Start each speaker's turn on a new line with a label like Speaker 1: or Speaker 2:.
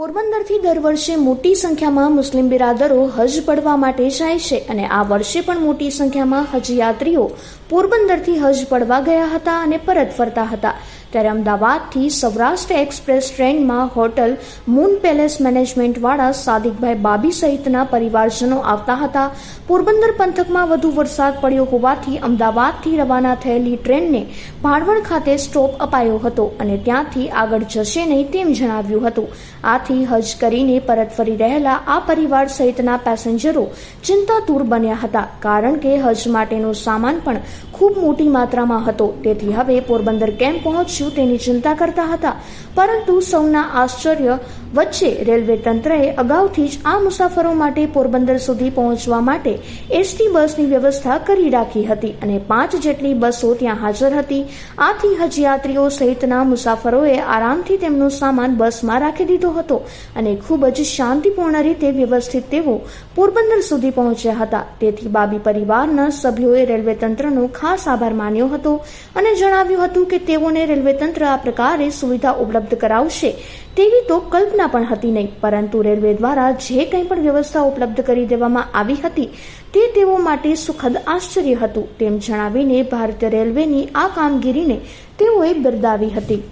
Speaker 1: પોરબંદરથી દર વર્ષે મોટી સંખ્યામાં મુસ્લિમ બિરાદરો હજ પડવા માટે જાય છે અને આ વર્ષે પણ મોટી સંખ્યામાં હજ યાત્રીઓ પોરબંદરથી હજ પડવા ગયા હતા અને પરત ફરતા હતા. ત્યારે અમદાવાદથી સૌરાષ્ટ્ર એક્સપ્રેસ ટ્રેનમાં હોટલ મૂન પેલેસ મેનેજમેન્ટવાળા સાદિકભાઈ બાબી સહિતના પરિવારજનો આવતા હતા. પોરબંદર પંથકમાં વધુ વરસાદ પડ્યો હોવાથી અમદાવાદથી રવાના થયેલી ટ્રેનને ભાણવડ ખાતે સ્ટોપ અપાયો હતો અને ત્યાંથી આગળ જશે નહીં તેમ જણાવ્યું હતું. આથી હજ કરીને પરત ફરી રહેલા આ પરિવાર સહિતના પેસેન્જરો ચિંતાતુર બન્યા હતા, કારણ કે હજ માટેનો સામાન પણ ખૂબ મોટી માત્રામાં હતો. તેથી હવે પોરબંદર કેમ પહોંચ્યું તેની ચિંતા કરતા હતા. પરંતુ સૌના આશ્ચર્ય વચ્ચે રેલવે તંત્રએ અગાઉથી જ આ મુસાફરો માટે પોરબંદર સુધી પહોંચવા માટે એસટી બસની વ્યવસ્થા કરી રાખી હતી અને પાંચ જેટલી બસો ત્યાં હાજર હતી. આથી હજયાત્રીઓ સહિતના મુસાફરોએ આરામથી તેમનો સામાન બસમાં રાખી દીધો હતો અને ખૂબ જ શાંતિપૂર્ણ રીતે વ્યવસ્થિત તેઓ પોરબંદર સુધી પહોંચ્યા હતા. તેથી બાબી પરિવારના સભ્યોએ રેલવે તંત્રનો ખાસ આભાર માન્યો હતો અને જણાવ્યું હતું કે તેઓને રેલવે તંત્ર આ પ્રકારે સુવિધા ઉપલબ્ધ કરાવશે. તેવી તો કલ્પના પણ હતી નહીં. પરંતુ રેલવે દ્વારા જે કંઈ પણ વ્યવસ્થા ઉપલબ્ધ કરી દેવામાં આવી હતી, તે તેઓ માટે સુખદ આશ્ચર્ય હતું, તેમ જણાવીને ભારતીય રેલવેની આ કામગીરીને તેઓએ બિરદાવી હતી.